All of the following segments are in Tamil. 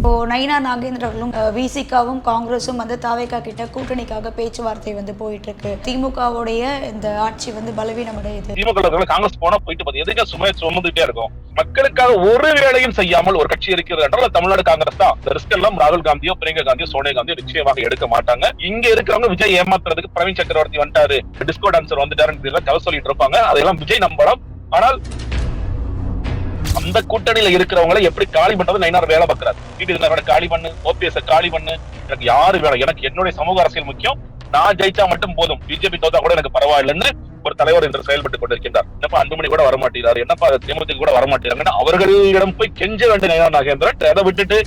இப்போ நயினா நாகேந்திரர்களும் விசிகாவும் காங்கிரஸும் வந்து தாவேக்கா கிட்ட கூட்டணிக்காக பேச்சுவார்த்தை வந்து போயிட்டு இருக்கு திமுகவுடைய இந்த ஆட்சி வந்து பலவீனமடையுது. திமுக காங்கிரஸ் போனா போயிட்டு எதுக்கு சுமையை சுமந்துட்டே இருக்கும்? மக்களுக்காக ஒரு வேலையும் செய்யாமல் ஒரு கட்சி இருக்கிறது என்றால் தமிழ்நாடு காங்கிரஸ் தான். ரிஸ்க் எல்லாம் ராகுல் காந்தியோ பிரியங்கா காந்தியோ சோனியா காந்தியோ நிச்சயமாக எடுக்க மாட்டாங்க. இங்க இருக்கிறவங்க விஜய் ஏமாத்துறதுக்கு பிரவீன் சக்கரவர்த்தி வந்துட்டாரு. டிஸ்கோ டான்சர் வந்துட்டாருன்னு கதை சொல்லிட்டு இருப்பாங்க. அதெல்லாம் விஜய் நம்பலாம். ஆனால் அந்த கூட்டணியில இருக்கிறவங்களை எப்படி காலி பண்றது நைனார் வேலை பார்க்கறாரு. டிடி தினகரனை காலி பண்ணு ஓபிஎஸ் காலி பண்ணு. எனக்கு யாரு வேலை? எனக்கு என்னுடைய சமூக அரசியல் முக்கியம். நான் ஜெயிச்சா மட்டும் போதும். பிஜேபி தோத்தா கூட எனக்கு பரவாயில்லைன்னு ஒரு தலைவர் இன்று செயல்பட்டு கொண்டிருக்கின்றார். என்னப்பா அன்புமணி கூட வரமாட்டேங்கிறார் என்னப்பா தேமுதிக கூட வரமாட்டேங்கிறாங்கன்னா அவர்களிடம் போய் கெஞ்ச வேண்டிய நயனா நாகேந்திரன். அதை விட்டுட்டு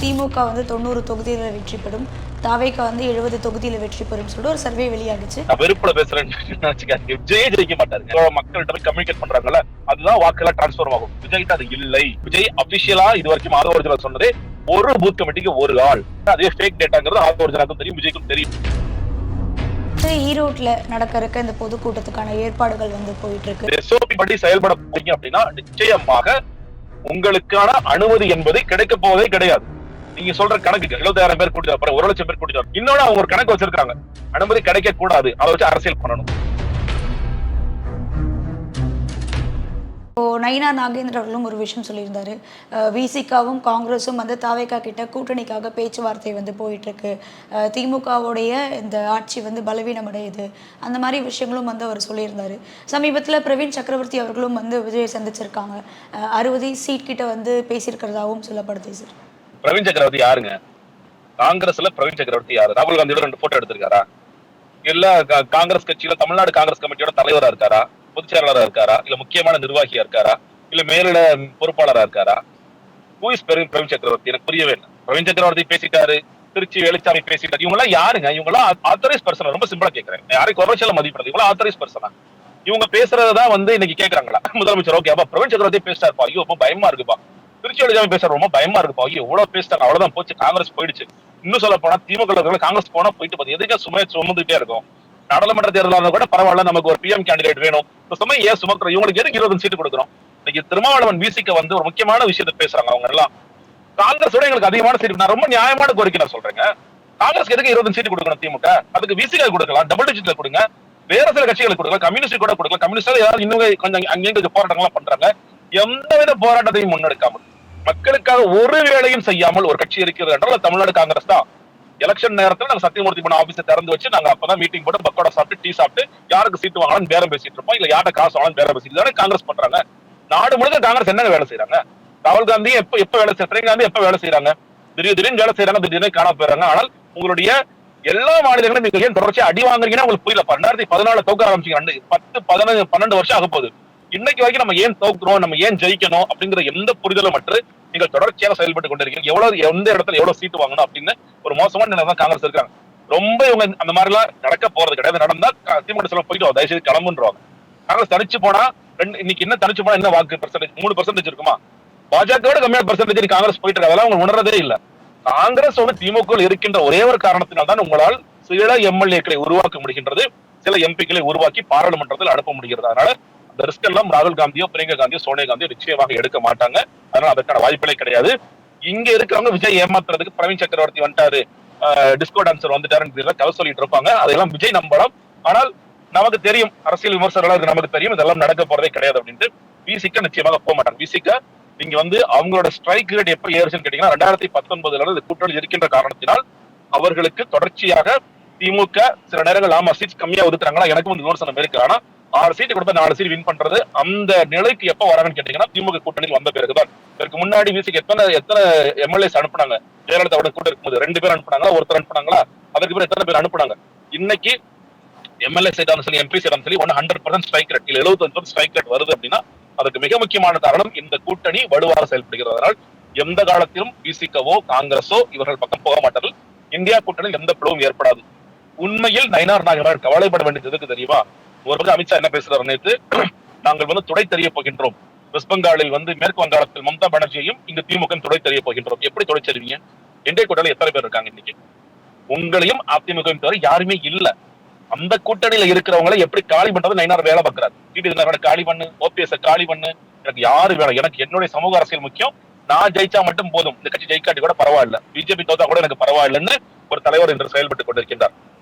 திமுக வந்து தொண்ணூறு தொகுதியில வெற்றி பெறும். தாவேகா வந்து எழுபது தொகுதியில வெற்றி பெறும் சொல்லிட்டு ஒரு சர்வே வெளியாகுச்சு. வெறுப்புல நினைச்சுக்காதீங்க. விஜய் ஜெயிக்க மாட்டாரு மக்கள்கிட்ட போய் கம்யூனிகேட் பண்றாங்கல்ல அதுதான் வாக்கெல்லாம் டிரான்ஸ்ஃபார்ம் ஆகும். விஜய்கிட்ட அது இல்லை. விஜய் அபிஷியலா இது வரைக்கும் ஆதவ ஒரிஜினல் சொன்னது ஒரு பூத் கமிட்டிக்கு ஒரு ஆள். அதே ஃபேக் டேட்டாங்கிறது ஆதவ ஒரிஜினலுக்கும் தெரியும் விஜய்க்கும் தெரியும். ஈரோட்ல நடக்க இருக்க இந்த பொதுக்கூட்டத்துக்கான ஏற்பாடுகள் வந்து போயிட்டு இருக்கு படி செயல்பட போறீங்க அப்படின்னா நிச்சயமாக உங்களுக்கான அனுமதி என்பது கிடைக்க போவதே கிடையாது. நீங்க சொல்ற கணக்கு எழுபதாயிரம் பேர் கூட்டிட்டு அப்புறம் ஒரு லட்சம் பேர் கூட்டிட்டு வர. இன்னொன்னு அவங்க ஒரு கணக்கு வச்சிருக்காங்க. அனுமதி கிடைக்க கூடாது. அதை வச்சு அரசியல் பண்ணணும். இப்போ நயினா நாகேந்திர அவர்களும் ஒரு விஷயம் சொல்லியிருந்தாரு. விசிகாவும் காங்கிரஸும் வந்து தாவேக்கா கிட்ட கூட்டணிக்காக பேச்சுவார்த்தை வந்து போயிட்டு இருக்கு திமுகவுடைய இந்த ஆட்சி வந்து பலவீனம் அடையுது அந்த மாதிரி விஷயங்களும் வந்து அவர் சொல்லியிருந்தாரு. சமீபத்தில் பிரவீன் சக்கரவர்த்தி அவர்களும் வந்து விஜயை சந்திச்சிருக்காங்க. அறுபது சீட் கிட்ட வந்து பேசியிருக்கிறதாகவும் சொல்லப்படுது சார். பிரவீன் சக்கரவர்த்தி யாருங்க? காங்கிரஸ்ல பிரவீன் சக்கரவர்த்தி யாரு? ராகுல் காந்தியோட ரெண்டு போட்டோ எடுத்திருக்காரா? இல்ல காங்கிரஸ் கட்சியில தமிழ்நாடு காங்கிரஸ் கமிட்டியோட தலைவரா இருக்காரா? பொதுச் செயலாளரா இருக்காரா? இல்ல முக்கியமான நிர்வாகியா இருக்காரா? இல்ல மேலிட பொறுப்பாளரா இருக்காரா? ஹூ இஸ் பிரவீன் சக்கரவர்த்தி எனக்கு புரியவே இல்லை. பிரவீன் சக்கரவர்த்தி பேசிட்டாரு திருச்சி வேலுச்சாமி பேசிட்டாரு. இவங்க எல்லாம் யாருங்க? இவங்க எல்லாம் ஆத்தரைஸ் பர்சன் ரொம்ப சிம்பிளா கேட்கறேன் யாரையும் குறைச்சல மதிப்பிடுறது. இவங்க ஆத்தரைஸ் பர்சனா இவங்க பேசுறதுதான் வந்து இன்னைக்கு கேட்கறாங்களா முதலமைச்சர் ஓகே அப்ப பிரவீன் சக்கரவர்த்தி பேசிட்டாருப்பா. ஐயோ ரொம்ப பயமா இருக்குப்பா. திருச்சியோட ஜாமி பேசுற ரொம்ப பயமா இருக்கும் ஐயோ எவ்வளவு பேசிட்டாங்க. அவ்வளவுதான் போச்சு. காங்கிரஸ் போயிடுச்சு. இன்னும் சொல்ல போனா திமுக காங்கிரஸ் போனா போயிட்டு பார்த்து எதுக்கு சுமையை சுமந்துட்டே இருக்கும்? நாடாளுமன்ற தேர்தலாக இருந்தா கூட பரவாயில்ல. நமக்கு ஒரு பிஎம் கேண்டிடேட் வேணும். இந்த சுமை ஏன் சுமக்கிறோம்? இவங்களுக்கு எதுக்கு இருபது சீட்டு கொடுக்குறோம்? இன்னைக்கு திருமாவளவன் விசிக்க வந்து ஒரு முக்கியமான விஷயத்த பேசுறாங்க அவங்க எல்லாம். காங்கிரஸோட எங்களுக்கு அதிகமான சீட்டு நான் ரொம்ப நியாயமான கோரிக்கை நான் சொல்றேங்க. காங்கிரஸ் எதுக்கு இருபது சீட்டு கொடுக்கணும் திமுக? அதுக்கு விசிக கொடுக்கலாம். டபுள் டிஜிட்ல கொடுங்க. வேற சில கட்சிகளுக்கு கொடுக்கலாம். கம்யூனிஸ்ட் கூட கொடுக்கலாம். கம்யூனிஸ்ட் யாராவது இன்னும் கொஞ்சம் அங்கேயும் கொஞ்சம் போராட்டங்கள்லாம் பண்றாங்க. எந்தவித போராட்டத்தையும் முன்னெடுக்காமல் மக்களுக்காக ஒரு வேலையும் செய்யாமல் ஒரு கட்சி இருக்கிறது என்றால் தமிழ்நாடு காங்கிரஸ் தான். எலெக்ஷன் நேரத்தில் நாங்க சத்தியமூர்த்தி பண்ண ஆபீஸை திறந்து வச்சு நாங்க அப்பதான் மீட்டிங் போட்டு பக்கோட சாப்பிட்டு டீ சாப்பிட்டு யாருக்கு சீட்டு வாங்கலாம் பேரம் பேசிட்டு இருப்போம். இல்ல யார்ட்ட காசு வாங்கலாம் பேரம் பேசிட்டு தானே காங்கிரஸ் பண்றாங்க. நாடு முழுக்க காங்கிரஸ் என்னங்க வேலை செய்யறாங்க ராகுல் காந்தி எப்ப எப்ப வேலை செய்ய காந்தி எப்ப வேலை செய்யறாங்க திடீர் திடீர்னு வேலை செய்யறாங்க திடீர்னு காண போயிடுறாங்க. ஆனால் உங்களுடைய எல்லா மாநிலங்களும் நீங்க ஏன் தொடர்ச்சியா அடி வாங்குறீங்கன்னா உங்களுக்கு புரியல. ரெண்டாயிரத்தி பதினாலு தோக்க ஆரம்பிச்சீங்க. பத்து பதினஞ்சு பன்னெண்டு வருஷம் ஆக போகுது இன்னைக்கு வரைக்கும் நம்ம ஏன் தோக்குறோம் நம்ம ஏன் ஜெயிக்கணும் அப்படிங்கிற எந்த புரிதலும் மற்ற நீங்கள் தொடர்ச்சியாக செயல்பட்டு கொண்டிருக்கீங்க. எவ்வளவு எந்த இடத்துல எவ்வளவு சீட்டு வாங்கணும் அப்படின்னு ஒரு மோசமான நிலை தான் காங்கிரஸ் இருக்காங்க. ரொம்ப இவங்க அந்த மாதிரி எல்லாம் நடக்க போறது கிடையாது. நடந்தா திமுக சொல்ல போயிட்டு தயவுசெய்து கிளம்புன்றவாங்க. காங்கிரஸ் தனிச்சு போனா ரெண்டு இன்னைக்கு என்ன தனிச்சு போனா என்ன வாக்கு பெர்சன்டேஜ் மூணு பெர்சன்டேஜ் இருக்குமா? பாஜகவோட கம்மியான பெர்சன்டேஜ் காங்கிரஸ் போயிட்டு இருக்காங்க அதெல்லாம் அவங்க உணர்றதே இல்ல. காங்கிரஸ் வந்து திமுக இருக்கின்ற ஒரே ஒரு காரணத்தினால் தான் உங்களால் சில எம்எல்ஏக்களை உருவாக்க முடிகின்றது. சில எம்பிக்களை உருவாக்கி பாராளுமன்றத்தில் அனுப்ப முடிகிறது. அதனால அந்த ரிஸ்க் எல்லாம் ராகுல் காந்தியோ பிரியங்கா காந்தியோ சோனியா காந்தியோ நிச்சயமாக எடுக்க மாட்டாங்க. அதனால அதற்கான வாய்ப்புகளே கிடையாது. இங்க இருக்கிறவங்க விஜய் ஏமாத்துறதுக்கு பிரவீன் சக்கரவர்த்தி வந்துட்டாரு. டிஸ்கோ டான்சர் வந்துட்டாருன்னு கதை சொல்லிட்டு இருப்பாங்க. அதெல்லாம் விஜய் நம்பலாம். ஆனால் நமக்கு தெரியும் அரசியல் விமர்சகர்களாக நமக்கு தெரியும். இதெல்லாம் நடக்க போறதே கிடையாது அப்படின்ட்டு விசிக்க நிச்சயமாக போக மாட்டாங்க. விசிக்க நீங்க வந்து அவங்களோட ஸ்ட்ரைக் ரேட் எப்ப ஏறுச்சுன்னு கேட்டீங்கன்னா ரெண்டாயிரத்தி பத்தொன்பதுல இருந்து கூட்டணி இருக்கின்ற காரணத்தினால் அவர்களுக்கு தொடர்ச்சியாக திமுக சில நேரங்கள் ஆமா சீட்ஸ் கம்மியா ஒதுக்குறாங்களா? எனக்கும் வந்து விமர்சனம் இருக்கு. ஆனா ஆறு சீட்டு கொடுத்தா நாலு சீட் வின் பண்றது. அந்த நிலைக்கு எப்ப வராங்கன்னு கேட்டீங்கன்னா திமுக கூட்டணியில் வந்த பிறகுதான். இதற்கு முன்னாடி விசிக்கு எத்தனை எத்தனை எம்எல்ஏஸ் அனுப்புனாங்க? ஜெயலலிதாவோட கூட இருக்கும்போது ரெண்டு பேர் அனுப்புனாங்களா? ஒருத்தர் அனுப்புனாங்களா? அதுக்கு பிறகு எத்தனை பேர் அனுப்புனாங்க? இன்னைக்கு எம்எல்ஏ சைடாலும் சரி எம்பி சைடாலும் சரி ஒன்னு ஹண்ட்ரட் பர்சன்ட் ஸ்ட்ரைக் ரேட் இல்ல எழுபத்தஞ்சு ஸ்ட்ரைக் ரேட் வருது அப்படின்னா அதுக்கு மிக முக்கியமான காரணம் இந்த கூட்டணி வலுவாக செயல்படுகிறது. அதனால் எந்த காலத்திலும் பிசிகவோ காங்கிரஸோ இவர்கள் பக்கம் போக மாட்டார்கள். இந்தியா கூட்டணியில் எந்த பிளவும் ஏற்படாது. உண்மையில் நயனார் நாகராஜ் கவலைப்பட வேண்டியது எதுக்கு தெரியுமா? ஒரு பக்கம் அமித்ஷா என்ன பேசுறாரு நேத்து? நாங்கள் வந்து துடை தெரிய போகின்றோம். வெஸ்ட் பெங்காலில் வந்து மேற்கு வங்காளத்தில் மம்தா பானர்ஜியையும் இங்க திமுக துடை தெரிய போகின்றோம். எப்படி துடை தெரிவிங்க? என்டைய எத்தனை பேர் இருக்காங்க இன்னைக்கு? உங்களையும் அதிமுகவையும் தவிர யாருமே இல்ல. அந்த கூட்டணியில இருக்கிறவங்களை எப்படி காலி பண்றது நயனார் வேலை பார்க்கறாரு. டிடி தினகரனை காலி பண்ணு ஓபிஎஸ் காலி பண்ணு. எனக்கு யாரு வேலை எனக்கு என்னுடைய சமூக அரசியல் முக்கியம். நான் ஜெயிச்சா மட்டும் போதும். இந்த கட்சி ஜெயிக்காட்டி கூட பரவாயில்ல. பிஜேபி தோத்தா கூட எனக்கு பரவாயில்லன்னு ஒரு தலைவர் இன்று செயல்பட்டு கொண்டிருக்கிறார்.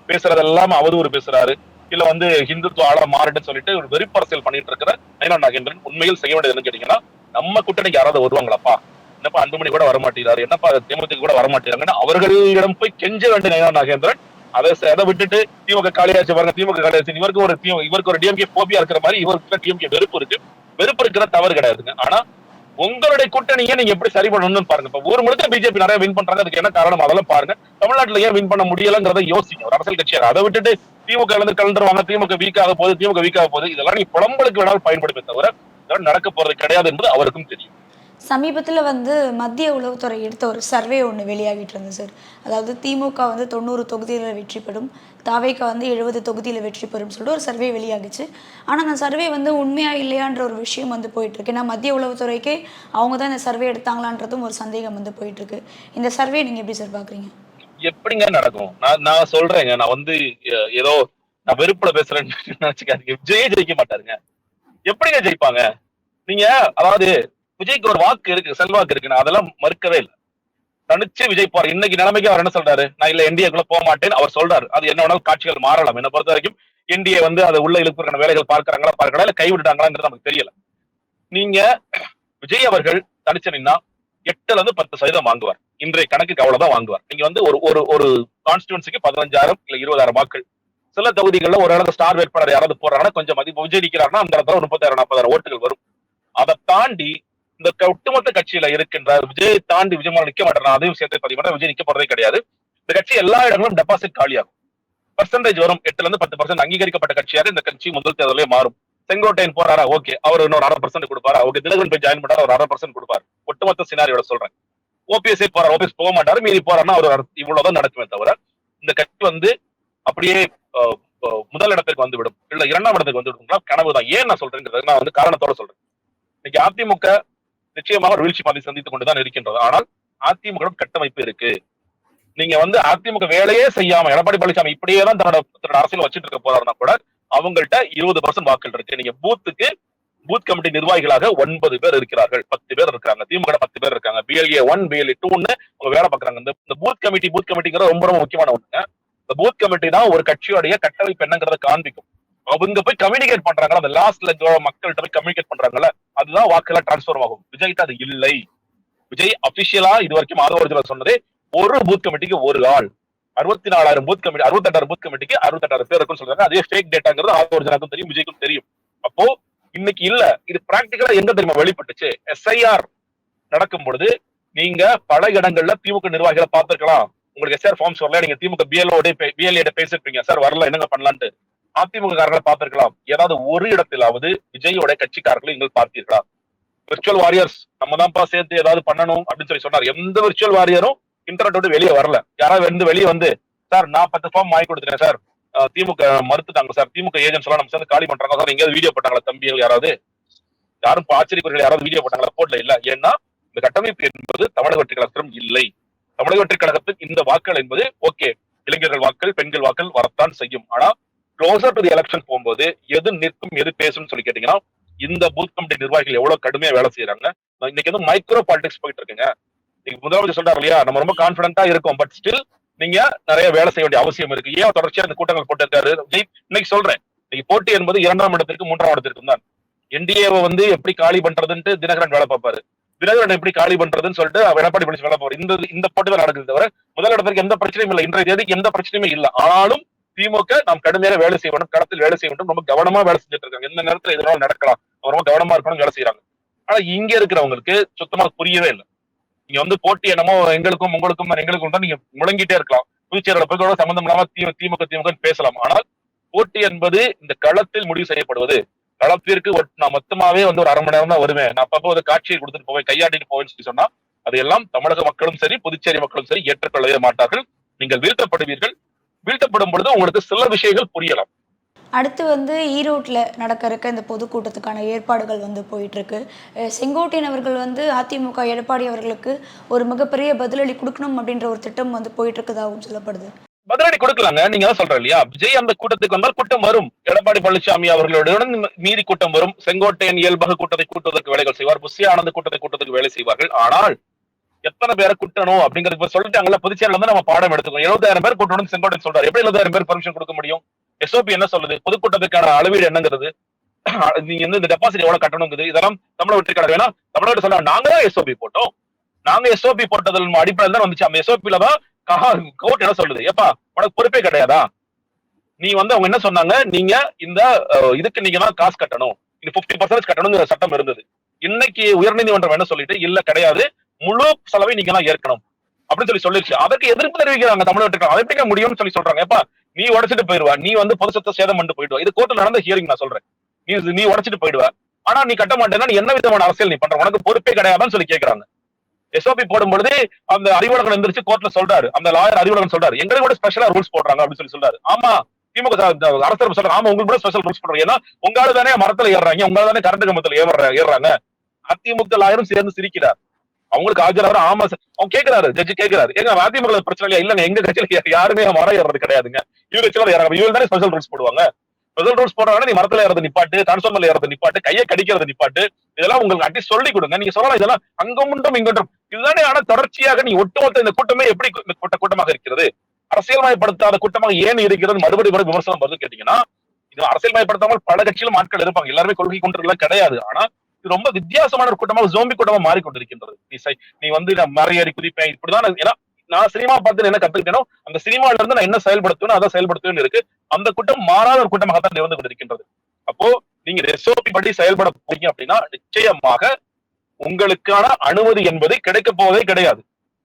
பேசுறதெல்லாம் அவதூறு பேசுறாரு. இல்ல வந்து ஹிந்துத்துவ ஆள மாறுன்னு சொல்லிட்டு ஒரு வெறிப்பரசியல் பண்ணிட்டு இருக்கிற நயனா நாகேந்திரன் உண்மையில் செய்ய வேண்டியது என்னன்னு கேட்டீங்கன்னா நம்ம கூட்டணிக்கு யாராவது வருவாங்களாப்பா? என்னப்பா அன்புமணி கூட வரமாட்டேங்கிறாரு. என்னப்பா தேமுதிக கூட வரமாட்டேங்கிறாங்கன்னு அவர்களிடம் போய் கெஞ்ச வேண்டிய நயனா நாகேந்திரன் அதை அதை விட்டுட்டு திமுக காலியாச்சு பாருங்க திமுக காலியாச்சு. இவருக்கு ஒரு இவருக்கு ஒரு டிஎம்கே போபியா இருக்கிற மாதிரி இவருக்கு டிஎம்கே வெறுப்பு இருக்கு. வெறுப்பு இருக்கிற தவறு கிடையாதுங்க. ஆனா உங்களுடைய கூட்டணியை நீங்க எப்படி சரி பண்ணணும்னு பாருங்க. இப்ப ஊர் முழுக்க பிஜேபி நிறைய வின் பண்றாங்க அதுக்கு என்ன காரணம்? அதெல்லாம் பாருங்க. தமிழ்நாட்டுல ஏன் வின் பண்ண முடியலங்கிறத யோசிங்க. ஒரு அரசியல் கட்சியாக அதை விட்டுட்டு திமுக இருந்து கலந்துருவாங்க. திமுக வீக் ஆக போகுது திமுக வீக் ஆக போகுது. இதெல்லாம் நீ புலம்பலுக்கு வேணாலும் பயன்படுத்த தவிர இதெல்லாம் நடக்க போறது கிடையாது என்பது அவருக்கும் தெரியும். சமீபத்தில் வந்து மத்திய உளவுத்துறை எடுத்த ஒரு சர்வே ஒன்று வெளியாகிட்டு இருந்தது சார். அதாவது திமுக வந்து தொண்ணூறு தொகுதியில் வெற்றி பெறும் தாவேக்கா வந்து எழுபது தொகுதியில் வெற்றி பெறும் சொல்லிட்டு ஒரு சர்வே வெளியாகிச்சு. ஆனால் அந்த சர்வே வந்து உண்மையா இல்லையான்ற ஒரு விஷயம் வந்து போயிட்டுருக்கு. ஏன்னா மத்திய உளவுத்துறைக்கே அவங்க தான் இந்த சர்வே எடுத்தாங்களான்றதும் ஒரு சந்தேகம் வந்து போயிட்டுருக்கு. இந்த சர்வே நீங்கள் எப்படி சார் பார்க்குறீங்க எப்படிங்க நடக்கும்? நான் நான் சொல்றேங்க. நான் வந்து ஏதோ நான் வெறுப்புல பேசுறேன்னு நினைச்சுக்காதீங்க. ஜெய ஜெயிக்க மாட்டாருங்க. எப்படிங்க ஜெயிப்பாங்க? நீங்க அதாவது விஜய்க்கு ஒரு வாக்கு இருக்கு செல்வாக்கு இருக்கு. நான் அதெல்லாம் மறுக்கவே இல்லை. தனிச்சு விஜய் போற இன்னைக்கு நிலைமைக்கு அவர் என்ன சொல்றாரு? நான் இல்ல என்டிஏக்குள்ள போக மாட்டேன்னு அவர் சொல்றாரு. அது என்ன வேணாலும் காட்சிகள் மாறலாம். என்ன பொறுத்த வரைக்கும் என்டிஏ வந்து அதை உள்ள இழுப்புக்கான வேலைகள் பார்க்கறாங்களா பார்க்கறா இல்ல கைவிட்டாங்களாங்கிறது நமக்கு தெரியல. நீங்க விஜய் அவர்கள் தனிச்சு நின்னா எட்டுல இருந்து பத்து சதவீதம் வாங்குவார். இன்றைய கணக்குக்கு அவ்வளவுதான் வாங்குவார். நீங்க வந்து ஒரு ஒரு ஒரு கான்ஸ்டிடுவன்சிக்கு பதினஞ்சாயிரம் இல்ல இருபதாயிரம் வாக்கள் சில தொகுதிகளில் ஒரு இடத்துல ஸ்டார் வேட்பாளர் யாராவது போறாங்கன்னா கொஞ்சம் மதிப்பு விஜய் நிக்கிறாருன்னா அந்த இடத்துல ஒரு முப்பத்தாயிரம் நாற்பதாயிரம் ஓட்டுகள் வரும். அதை தாண்டி இந்த ஒட்டுமொத்த கட்சியில இருக்கின்ற விஜய் தாண்டி விஜய் நிக்க மாட்டார்? அதையும் சேர்த்து பதிவு பண்ண விஜய் நிக்க போறதே கிடையாது. இந்த கட்சி எல்லா இடங்களும் டெபாசிட் காலியாகும். பர்சன்டேஜ் வரும். எட்டுல இருந்து பத்து பர்சன்ட் அங்கீகரிக்கப்பட்ட கட்சியாக இந்த கட்சி முதல் தேர்தலே மாறும். செங்கோட்டையன் போறாரா? ஓகே. அவர் இன்னொரு அரை பர்சன்ட் கொடுப்பாரா? ஓகே. திலகன் போய் ஜாயின் பண்ணாரு? ஒரு அரை பர்சன்ட் கொடுப்பார். ஒட்டுமொத்த சினாரியோட சொல்றேன். ஓபிஎஸ்ஏ போறார்? ஓபிஎஸ் போக மாட்டாரு. மீறி போறாருன்னா அவர் இவ்வளவுதான் நடக்குமே தவிர இந்த கட்சி வந்து அப்படியே முதல் இடத்துக்கு வந்து விடும் இல்ல இரண்டாம் இடத்துக்கு வந்து விடும் கனவு தான் ஏன் நான் சொல்றேங்கிறது நான் வந்து காரணத்தோட சொல்றேன். இன்னைக்கு அதிமுக நிச்சயமாக ஒரு வீழ்ச்சி பாதை சந்தித்துக் கொண்டுதான் இருக்கின்றது. ஆனால் அதிமுக கட்டமைப்பு இருக்கு. நீங்க வந்து அதிமுக வேலையே செய்யாம எடப்பாடி பழனிசாமி இப்படியே தான் தன்னோட தன்னோட அரசியல் வச்சுட்டு இருக்க போறாருன்னா கூட அவங்கள்ட்ட இருபது பர்சன்ட் வாக்கள் இருக்கு. நீங்க பூத்துக்கு பூத் கமிட்டி நிர்வாகிகளாக ஒன்பது பேர் இருக்கிறார்கள். பத்து பேர் இருக்காங்க திமுக பத்து பேர் இருக்காங்க. பிஎல்ஏ ஒன் பிஎல்ஏ டூன்னு அவங்க வேலை பாக்குறாங்க இந்த பூத் கமிட்டி பூத் கமிட்டிங்கிறது ரொம்ப ரொம்ப முக்கியமான ஒண்ணுங்க. இந்த பூத் கமிட்டி தான் ஒரு கட்சியோடைய கட்டமைப்பு என்னங்கிறத காண்பிக்கும். அவங்க போய் கம்யூனிகேட் பண்றாங்களா? அந்த லாஸ்ட்ல மக்கள்கிட்ட போய் கம்யூனிகேட் பண்றாங்கல்ல? அதுதான் வாக்கெல்லாம் டிரான்ஸ்ஃபர் ஆகும். விஜய்கிட்ட அது இல்லை. விஜய் அபிஷியலா இது வரைக்கும் ஆதரவு சொன்னதே ஒரு பூத் கமிட்டிக்கு ஒரு ஆள். அறுபத்தி நாலாயிரம் பூத் கமிட்டி அறுபத்தெட்டாயிரம் பூத் கமிட்டிக்கு அறுபத்தெட்டாயிரம் பேர் இருக்குன்னு சொல்றாங்க. அதே ஃபேக் டேட்டாங்கிறது ஆதரவு தெரியும் விஜய்க்கும் தெரியும். அப்போ இன்னைக்கு இல்ல. இது பிராக்டிக்கலா எங்க தெரியுமா வெளிப்பட்டுச்சு? எஸ்ஐஆர் நடக்கும் பொழுது நீங்க பல இடங்கள்ல திமுக நிர்வாகிகளை பார்த்திருக்கலாம். உங்களுக்கு எஸ்ஆர் ஃபார்ம்ஸ் வரல நீங்க திமுக பிஎல்ஓட பிஎல்ஏட பேசிருப்பீங்க. சார் வரல. என்னங்க பண்ணலான்ட்டு. அதிமுககாரர்களை பார்த்திருக்கலாம். ஏதாவது ஒரு இடத்திலாவது விஜயோட கட்சிக்காரர்களை நீங்கள் பார்த்தீர்களா விர்ச்சுவல் வாரியர்ஸ் நம்ம தான்ப்பா சேர்த்து ஏதாவது பண்ணணும் அப்படின்னு சொல்லி சொன்னார். எந்த விர்ச்சுவல் வாரியரும் இன்டர்நெட் விட்டு வெளியே வரல. யாராவது வந்து வெளியே வந்து சார் நான் பத்து ஃபார்ம் வாங்கி கொடுத்துட்டேன் சார் திமுக மறுத்துட்டாங்க சார் திமுக ஏஜென்ட்ஸ் எல்லாம் நம்ம சேர்ந்து காலி பண்றாங்க சார் எங்கேயாவது வீடியோ போட்டாங்களா தம்பிகள் யாராவது? யாரும் இப்ப யாராவது வீடியோ போட்டாங்களா போடல இல்ல. ஏன்னா இந்த கட்டமைப்பு என்பது தமிழக வெற்றி கழகத்திலும் இல்லை. தமிழக வெற்றி கழகத்துக்கு இந்த வாக்கள் என்பது ஓகே இளைஞர்கள் வாக்கள் பெண்கள் வாக்கள் வரத்தான் செய்யும். ஆனா க்ளோசர் டு தி எலெக்ஷன் போகும்போது எது நிற்கும் எது பேசும்னு சொல்லி கேட்டீங்கன்னா இந்த பூத் கமிட்டி நிர்வாகிகள் எவ்வளவு கடுமையா வேலை செய்யறாங்க இன்னைக்கு வந்து மைக்ரோ பாலிடிக்ஸ் போயிட்டு இருக்குங்க. நீங்க முதலமைச்சர் சொல்றாரு இல்லையா நம்ம ரொம்ப கான்பிடண்டா இருக்கோம் பட் ஸ்டில் நீங்க நிறைய வேலை செய்ய வேண்டிய அவசியம் இருக்கு. ஏன் தொடர்ச்சியா இந்த கூட்டங்கள் போட்டிருக்காரு? இன்னைக்கு சொல்றேன். இன்னைக்கு போட்டி என்பது இரண்டாம் இடத்திற்கு மூன்றாம் இடத்திற்கும் தான். என்டிஏவை வந்து எப்படி காலி பண்றதுன்ட்டு தினகரன் வேலை பார்ப்பாரு. தினகரன் எப்படி காலி பண்றதுன்னு சொல்லிட்டு எடப்பாடி பழனிசாமி வேலை போவார் இந்த இந்த போட்டி தான் நடக்குது தவிர முதல் இடத்திற்கு எந்த பிரச்சனையும் இல்லை. இன்றைய தேதிக்கு எந்த பிரச்சனையுமே இல்லை. ஆனாலும் திமுக நாம் கடுமையாக வேலை செய்ய வேண்டும் கடத்தில் வேலை செய்ய வேண்டும் ரொம்ப கவனமா வேலை செஞ்சுட்டு இருக்காங்க. எந்த நேரத்துல இதனால நடக்கலாம். ரொம்ப கவனமா இருக்கணும் வேலை செய்யறாங்க ஆனா இங்க இருக்கிறவங்களுக்கு சுத்தமா புரியவே இல்லை. நீங்க வந்து போட்டி என்னமோ எங்களுக்கும் உங்களுக்கும் எங்களுக்கும் தான் நீங்க முழங்கிட்டே இருக்கலாம். புதுச்சேரியோட போய் கூட சம்பந்தம் இல்லாம தி- திமுக திமுக பேசலாம். ஆனால் போட்டி என்பது இந்த களத்தில் முடிவு செய்யப்படுவது. களத்திற்கு நான் மொத்தமாவே வந்து ஒரு அரை மணி நேரம் தான் வருவேன். நான் அப்பப்போ ஒரு காட்சியை கொடுத்துட்டு போவேன் கையாட்டிட்டு போவேன்னு சொல்லி சொன்னா அதையெல்லாம் தமிழக மக்களும் சரி புதுச்சேரி மக்களும் சரி ஏற்றுக்கொள்ளவே மாட்டார்கள். நீங்கள் வீழ்த்தப்படுவீர்கள். வீழ்த்தப்படும் பொழுது உங்களுக்கு சில விஷயங்கள் புரியலாம். அடுத்து வந்து ஈரோட்டில் நடக்க இருக்க இந்த பொதுக்கூட்டத்துக்கான ஏற்பாடுகள் வந்து போயிட்டுருக்கு. செங்கோட்டையன் அவர்கள் வந்து அதிமுக எடப்பாடி அவர்களுக்கு ஒரு மிகப்பெரிய பதிலடி கொடுக்கணும் அப்படின்ற ஒரு திட்டம் வந்து போயிட்டு இருக்கதாகவும் சொல்லப்படுது. பதிலடி கொடுக்கலாங்க. நீங்க தான் சொல்ற இல்லையா? விஜய் அந்த கூட்டத்துக்கு வந்தால் கூட்டம் வரும். எடப்பாடி பழனிசாமி அவர்களுடன் மீறி கூட்டம் வரும். செங்கோட்டையன் இயல்பாக கூட்டத்தை கூட்டுவதற்கு வேலைகள் செய்வார். புஷி ஆனந்த் கூட்டத்தை கூட்டத்துக்கு வேலை செய்வார்கள். ஆனால் எத்தனை பேரை கூட்டணும் அப்படிங்கறது இப்ப சொல்லிட்டாங்கல்ல புதுச்சேரியில வந்து நம்ம பாடம் எடுத்துக்கணும். எழுபதாயிரம் பேர் கூட்டணும் செங்கோட்டன் சொல்றாரு. எப்படி எழுபதாயிரம் பேர் பர்மிஷன் கொடுக்க முடியும்? எஸ்ஓபி என்ன சொல்லுது? பொதுக்கூட்டத்துக்கான அளவீடு என்னங்கிறது? நீங்க வந்து இந்த டெபாசிட் எவ்வளவு கட்டணுங்கிறது இதெல்லாம் தமிழக வெற்றி வேணா தமிழ்நாடு சொல்ல நாங்க தான் எஸ்ஓபி போட்டோம். நாங்க எஸ்ஓபி போட்டதன் அடிப்படையில் தான் வந்துச்சு. அந்த எஸ்ஓபில தான் கோர்ட் என்ன சொல்லுது? ஏப்பா உனக்கு பொறுப்பே கிடையாதா? நீ வந்து அவங்க என்ன சொன்னாங்க? நீங்க இந்த இதுக்கு நீங்க தான் காசு கட்டணும். இது 50% பர்சன்டேஜ் கட்டணுங்கிற சட்டம் இருந்தது. இன்னைக்கு உயர்நீதிமன்றம் என்ன சொல்லிட்டு இல்ல கிடையாது. முழு செலவை நீங்க தான் ஏற்கணும். அப்படின்னு சொல்லி சொல்லிருச்சு அதற்கு எதிர்ப்பு தெரிவிக்கிறாங்க தமிழ்நாட்டுக்கு. அதை எப்படி முடியும்னு சொல்லி சொல்றாங்க. எப்பா நீ உடைச்சிட்டு போயிடுவா நீ வந்து பொது சொத்தை சேதம் பண்ணிட்டு போயிடுவா. இது கோர்ட்ல நடந்த ஹியரிங் நான் சொல்றேன். நீ நீ உடைச்சிட்டு போயிடுவ. ஆனா நீ கட்ட மாட்டேன்னா நீ என்ன விதமான அரசியல் நீ பண்ற? உனக்கு பொறுப்பே கிடையாதுன்னு சொல்லி கேட்கறாங்க எஸ்ஓபி போடும் அந்த அறிவுலகன் எந்திரிச்சு கோர்ட்ல சொல்றாரு. அந்த லாயர் அறிவுலகன் சொல்றாரு. எங்களுக்கு கூட ஸ்பெஷலா ரூல்ஸ் போடுறாங்க அப்படின்னு சொல்லி சொல்றாரு. ஆமா திமுக அரசு சொல்றாங்க ஆமா உங்களுக்கு கூட ஸ்பெஷல் ரூல்ஸ் போடுறாங்க. ஏன்னா உங்களால தானே மரத்துல ஏறுறாங்க. உங்களால தானே கரண்ட் கம்பத்துல ஏறுற ஏறுறாங்க. அதிமுக லாயரும் சேர்ந்து சிரிக்கிறார். அவங்களுக்கு ஆஜராக ஆமா சார். அவங்க கேக்குறாரு ஜட்ஜி கேக்குறாரு எங்க அதிமுக பிரச்சனை இல்லையா? இல்லங்க எங்க கட்சியில யாருமே மரம் ஏறது கிடையாதுங்க. இவங்க கட்சியில ஏறாங்க இவங்க தானே ஸ்பெஷல் ரூல்ஸ் போடுவாங்க. ஸ்பெஷல் ரூல்ஸ் போடுறாங்க நீ மரத்துல ஏறது நிப்பாட்டு டிரான்ஸ்ஃபார்மர்ல ஏறது நிப்பாட்டு கையை கடிக்கிறது நிப்பாட்டு இதெல்லாம் உங்களுக்கு அட்லீஸ்ட் சொல்லி கொடுங்க. நீங்க சொல்லலாம் இதெல்லாம் அங்கமுண்டும் இங்கொன்றும் இதுதானே ஆனா தொடர்ச்சியாக நீ ஒட்டுமொத்த இந்த கூட்டமே எப்படி இந்த கூட்ட கூட்டமாக இருக்கிறது? அரசியல்மயப்படுத்தாத கூட்டமாக ஏன் இருக்கிறது மறுபடி மறுபடி விமர்சனம் வருது கேட்டீங்கன்னா இது அரசியல்மயப்படுத்தாமல் பல கட்சியிலும் ஆட்கள் இருப்பாங்க. எல்லாருமே கொள்கை கொண்டு கிடையாது. ஆனா ரொம்ப வித்தியாசமான ஒரு கூட்டமாக ஜோம்பி கூட்டமா மாறிக்கொண்டிருக்கின்றது. இசை நீ வந்து நான் மறையறி குதிப்பேன் இப்படிதான் ஏன்னா நான் சினிமா பார்த்து என்ன கத்துக்கிட்டேனோ அந்த சினிமால இருந்து நான் என்ன செயல்படுத்துவேன் அதை செயல்படுத்துவேன் இருக்கு. அந்த கூட்டம் மாறாத ஒரு கூட்டமாக தான் இருந்து கொண்டிருக்கின்றது. அப்போ நீங்க எஸ்ஓபி படி செயல்பட போறீங்க அப்படின்னா நிச்சயமாக உங்களுக்கான அனுமதி என்பது கிடைக்க போவதே கிடையாது.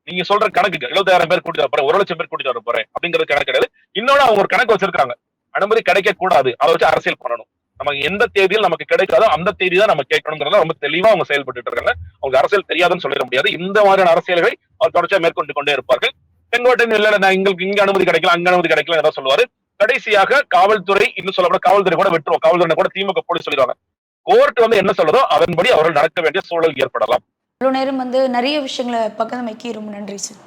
நீங்க சொல்ற கணக்கு எழுபதாயிரம் பேர் கூட்டிட்டு வர போறேன் ஒரு லட்சம் பேர் கூட்டிட்டு வர போறேன் அப்படிங்கிறது கணக்கு கிடையாது. இன்னொன்னு அவங்க ஒரு கணக்கு வச்சிருக்காங்க அனுமதி கிடைக்க கூடாது அதை வச்சு அரசியல் பண்ணணும். நமக்கு எந்த தேதியில் நமக்கு கிடைக்காதோ அந்த தேதி தான் நம்ம கேட்கணுங்கிறத ரொம்ப தெளிவா அவங்க செயல்பட்டு இருக்காங்க. அவங்க அரசியல் தெரியாதுன்னு சொல்லிட முடியாது. இந்த மாதிரியான அரசியல்களை அவர் தொடர்ச்சியா மேற்கொண்டு கொண்டே இருப்பார்கள். செங்கோட்டையன் இல்ல நான் எங்களுக்கு இங்க அனுமதி கிடைக்கல அங்க அனுமதி கிடைக்கல ஏதாவது சொல்லுவாரு. கடைசியாக காவல்துறை இன்னும் சொல்லப்பட காவல்துறை கூட விட்டுருவோம் காவல்துறை கூட திமுக போலீஸ் சொல்லிடுவாங்க. கோர்ட் வந்து என்ன சொல்றதோ அதன்படி அவர்கள் நடக்க வேண்டிய சூழல் ஏற்படலாம். இவ்வளவு நேரம் வந்து நிறைய விஷயங்களை பக்கமைக்கு ரொம்ப நன்றி சார்.